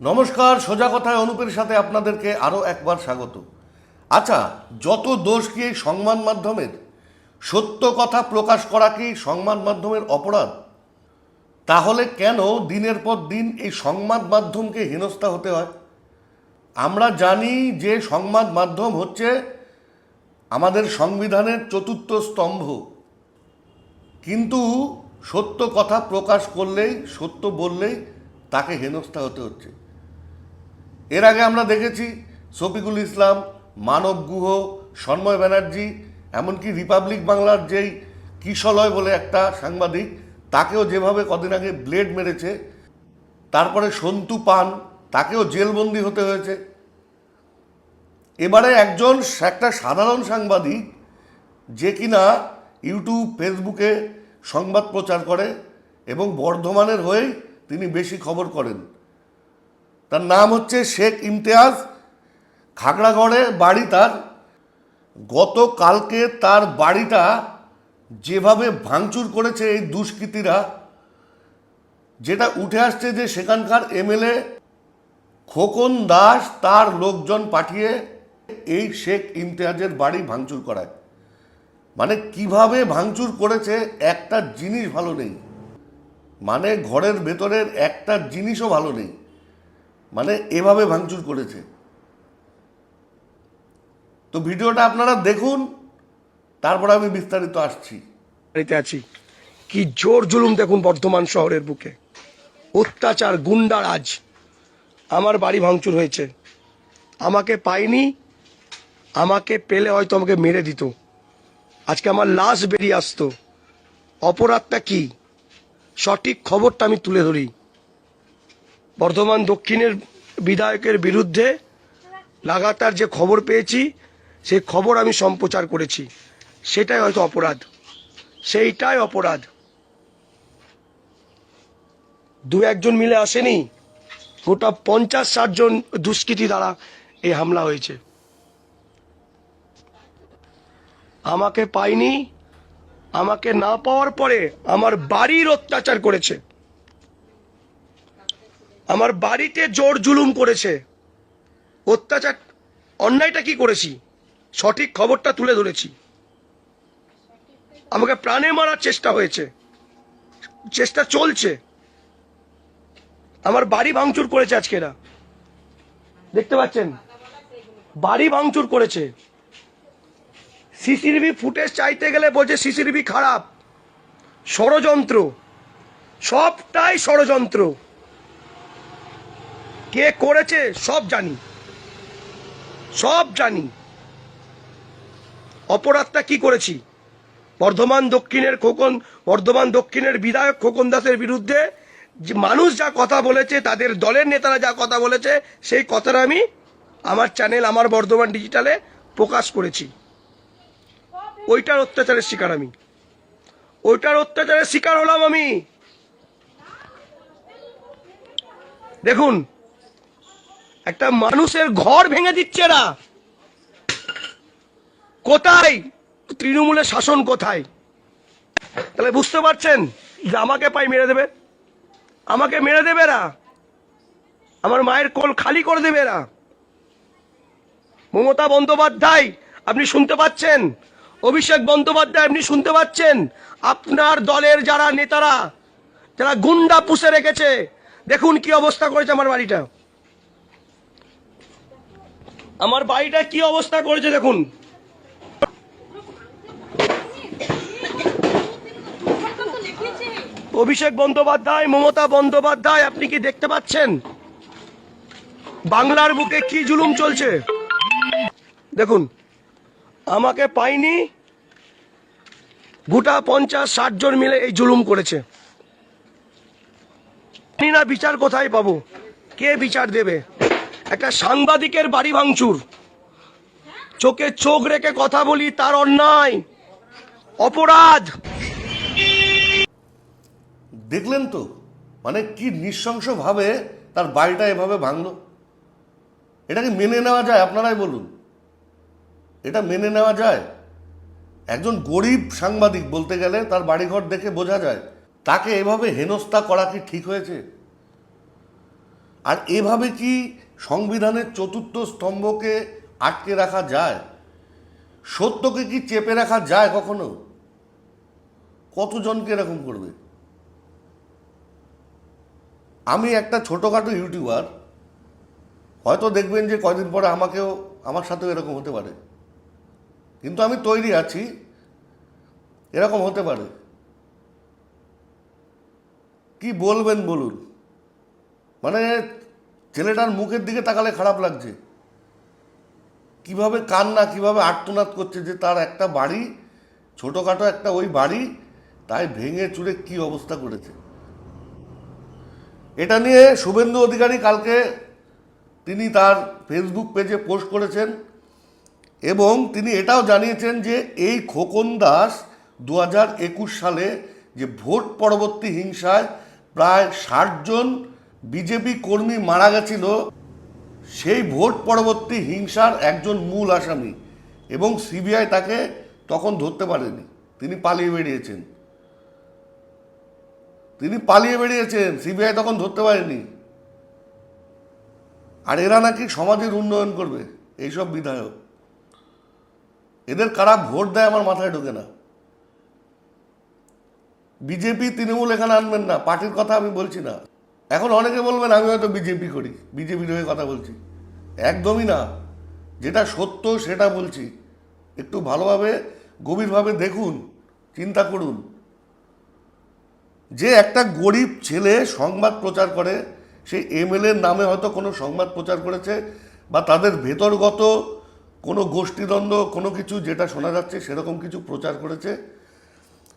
নমস্কার, সোজা কথায় অনুপের সাথে আপনাদেরকে আরও একবার স্বাগত। আচ্ছা যত দোষ কি সংবাদ মাধ্যমের? সত্য কথা প্রকাশ করা কি সংবাদ মাধ্যমের অপরাধ? তাহলে কেন দিনের পর দিন এই সংবাদ মাধ্যমকে হেনস্থা হতে হয়? আমরা জানি যে সংবাদ মাধ্যম হচ্ছে আমাদের সংবিধানের চতুর্থ স্তম্ভ। কিন্তু সত্য কথা প্রকাশ করলেই, সত্য বললেই তাকে হেনস্থা হতে হচ্ছে। এর আগে আমরা দেখেছি শফিকুল ইসলাম, মানব গুহ, সন্ময় ব্যানার্জি, এমনকি রিপাবলিক বাংলার যেই কিশলয় বলে একটা সাংবাদিক, তাকেও যেভাবে কদিন আগে ব্লেড মেরেছে, তারপরে সন্তু পান, তাকেও জেলবন্দি হতে হয়েছে। এবারে একজন একটা সাধারণ সাংবাদিক, যে কিনা ইউটিউব, ফেসবুকে সংবাদ প্রচার করে এবং বর্ধমানের হয়েই তিনি বেশি খবর করেন। তার নাম হচ্ছে শেখ ইমতিয়াজ। খাগড়াগড়ে বাড়ি তার। গতকালকে তার বাড়িটা যেভাবে ভাঙচুর করেছে এই দুষ্কৃতীরা, যেটা উঠে আসছে যে সেখানকার এমএলএ খোকন দাস তার লোকজন পাঠিয়ে এই শেখ ইমতিয়াজের বাড়ি ভাঙচুর করায়। মানে কীভাবে ভাঙচুর করেছে একটা জিনিস ভালো নেই। মানে ঘরের ভেতরের একটা জিনিসও ভালো নেই। মানে এভাবে ভাঙচুর করেছে। তো ভিডিওটা আপনারা দেখুন, তারপর আমি বিস্তারিত আসছি। বাড়িতে আছি। কি জোর জুলুম দেখুন বর্ধমান শহরের বুকে। অত্যাচার, গুন্ডারাজ। আমার বাড়ি ভাঙচুর হয়েছে। আমাকে পাইনি আমাকে পেলে হয়তো আমাকে মেরে দিত। আজকে আমার লাশ বেরিয়ে আসতো। অপরাধটা কি? সঠিক খবরটা আমি তুলে ধরি। বর্ধমান দক্ষিণের বিধায়কের বিরুদ্ধে লাগাতার যে খবর পেয়েছি, সেই খবর আমি সম্প্রচার করেছি। সেটাই হয়তো অপরাধ। সেইটাই অপরাধ। দু একজন মিলে আসেনি, গোটা পঞ্চাশ ষাট জন দুষ্কৃতী দ্বারা এই হামলা হয়েছে। আমাকে পাইনি আমাকে না পাওয়ার পরে আমার বাড়ির অত্যাচার করেছে। আমার বাড়িতে জোর জুলুম করেছে। অত্যাচার, অন্যায়টা কি করেছি? সঠিক খবরটা তুলে ধরেছি। আমাকে প্রাণে মারার চেষ্টা হয়েছে। চেষ্টা চলছে। আমার বাড়ি ভাঙচুর করেছে আজকে এরা। দেখতে পাচ্ছেন? বাড়ি ভাঙচুর করেছে। সিসিটিভি ফুটেজ চাইতে গেলে বলছে সিসিটিভি খারাপ। ষড়যন্ত্র। সবটাই ষড়যন্ত্র। কে করেছে সব জানি। সব জানি। অপরাধটা কি করেছি? বর্ধমান দক্ষিণের খোকন, বর্ধমান দক্ষিণের বিধায়ক খোকন দাসের বিরুদ্ধে যে মানুষ যা কথা বলেছে, তাদের দলের নেতারা যা কথা বলেছে, সেই কথাটা আমি আমার চ্যানেল, আমার বর্ধমান ডিজিটালে প্রকাশ করেছি। ওইটার অত্যাচারের শিকার আমি। ওইটার অত্যাচারের শিকার হলাম আমি। দেখুন একটা মানুষের ঘর ভেঙে দিচ্ছে না কোথায়? তৃণমূলের শাসন কোথায়? তাহলে বুঝতে পারছেন যে আমাকে পাই মেরে দেবে? আমাকে মেরে দেবে না আমার মায়ের কোল খালি করে দেবে না মমতা বন্দ্যোপাধ্যায়, আপনি শুনতে পাচ্ছেন? অভিষেক বন্দ্যোপাধ্যায়, আপনি শুনতে পাচ্ছেন? আপনার দলের যারা নেতারা, যারা গুন্ডা পুষে রেখেছে, দেখুন কি অবস্থা করেছে আমার বাড়িটা। আমার বাড়িটা কি অবস্থা করেছে দেখুন। অভিষেক বন্দ্যোপাধ্যায়, মমতা বন্দ্যোপাধ্যায়, আপনি কি দেখতে পাচ্ছেন? বাংলার বুকে কি জুলুম চলছে? দেখুন, আমাকে পাইনি, গোটা পঞ্চাশ, ষাট জন মিলে এই জুলুম করেছে। বিচার কোথায় পাবো, কে বিচার দেবে? একটা সাংবাদিকের বাড়ি ভাঙচুর। চোখে চোখ রেখে কথা বলি, তার অন্যায়, অপরাধ। দেখলেন তো মানে কি নৃশংসভাবে তার বাড়িটা এভাবে ভাঙলো। এটাকে মেনে নেওয়া যায়, আপনারাই বলুন। এটা মেনে নেওয়া যায়। একজন গরিব সাংবাদিক বলতে গেলে তার বাড়িঘর দেখে বোঝা যায়, তাকে এভাবে হেনস্থা করা কি ঠিক হয়েছে? আর এভাবে কি সংবিধানের চতুর্থ স্তম্ভকে আটকে রাখা যায়? সত্যকে কি চেপে রাখা যায় কখনো? কতজনকে এরকম করবে? আমি একটা ছোটোখাটো ইউটিউবার, হয়তো দেখবেন যে কয়দিন পরে আমাকেও, আমার সাথেও এরকম হতে পারে। কিন্তু আমি তৈরি আছি, এরকম হতে পারে। কি বলবেন বলুন? মানে ছেলেটার মুখের দিকে তাকালে খারাপ লাগছে। কীভাবে কান্না, কীভাবে আর্তনাদ করছে যে তার একটা বাড়ি, ছোটোখাটো একটা ওই বাড়ি, তাই ভেঙে চুরে কি অবস্থা করেছে। এটা নিয়ে শুভেন্দু অধিকারী কালকে তিনি তার ফেসবুক পেজে পোস্ট করেছেন এবং তিনি এটাও জানিয়েছেন যে এই খোকন দাস দু সালে যে ভোট পরবর্তী হিংসায় প্রায় ষাটজন বিজেপি কর্মী মারা গেছিল, সেই ভোট পরবর্তী হিংসার একজন মূল আসামি এবং সিবিআই তাকে তখন ধরতে পারেনি। তিনি পালিয়ে বেরিয়েছেন তিনি পালিয়ে বেরিয়েছেন সিবিআই তখন ধরতে পারেনি। আর এরা নাকি সমাজের উন্নয়ন করবে, এইসব বিধায়ক। এদের কারা ভোট দেয় আমার মাথায় ঢোকে না। বিজেপি, তৃণমূল এখানে আনবেন না, পার্টির কথা আমি বলছি না। এখন অনেকে বলবেন, আমি হয়তো বিজেপি করি, বিজেপির হয়ে কথা বলছি। একদমই না। যেটা সত্য, সেটা বলছি। একটু ভালোভাবে, গভীরভাবে দেখুন, চিন্তা করুন। যে একটা গরিব ছেলে সংবাদ প্রচার করে সেই এমএলএর নামে হয়তো কোনো সংবাদ প্রচার করেছে, বা তাদের ভেতরগত কোনো গোষ্ঠীদ্বন্দ্ব, কোনো কিছু যেটা শোনা যাচ্ছে, সেরকম কিছু প্রচার করেছে,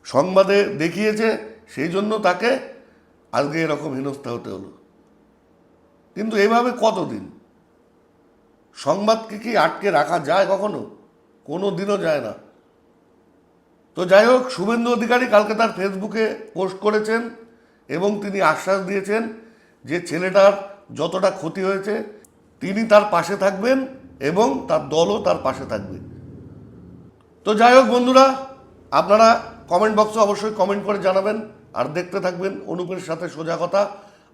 সংবাদে দেখিয়েছে, সেই জন্য তাকে আজকে এরকম হেনস্থা হতে হলো। কিন্তু এভাবে কতদিন? সংবাদকে কি আটকে রাখা যায় কখনো? কোনো দিনও যায় না। তো যাই হোক, শুভেন্দু অধিকারী কালকে তার ফেসবুকে পোস্ট করেছেন এবং তিনি আশ্বাস দিয়েছেন যে ছেলেটার যতটা ক্ষতি হয়েছে, তিনি তার পাশে থাকবেন এবং তার দলও তার পাশে থাকবে। তো যাই হোক বন্ধুরা, আপনারা কমেন্ট বক্সে অবশ্যই কমেন্ট করে জানাবেন। আর দেখতে থাকবেন অনুপের সাথে সোজা কথা,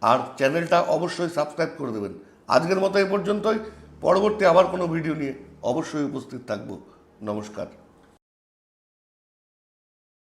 আর চ্যানেলটা অবশ্যই সাবস্ক্রাইব করে দেবেন। আজকের মতো এ পর্যন্তই। পরবর্তী আবার কোনো ভিডিও নিয়ে অবশ্যই উপস্থিত থাকব। নমস্কার।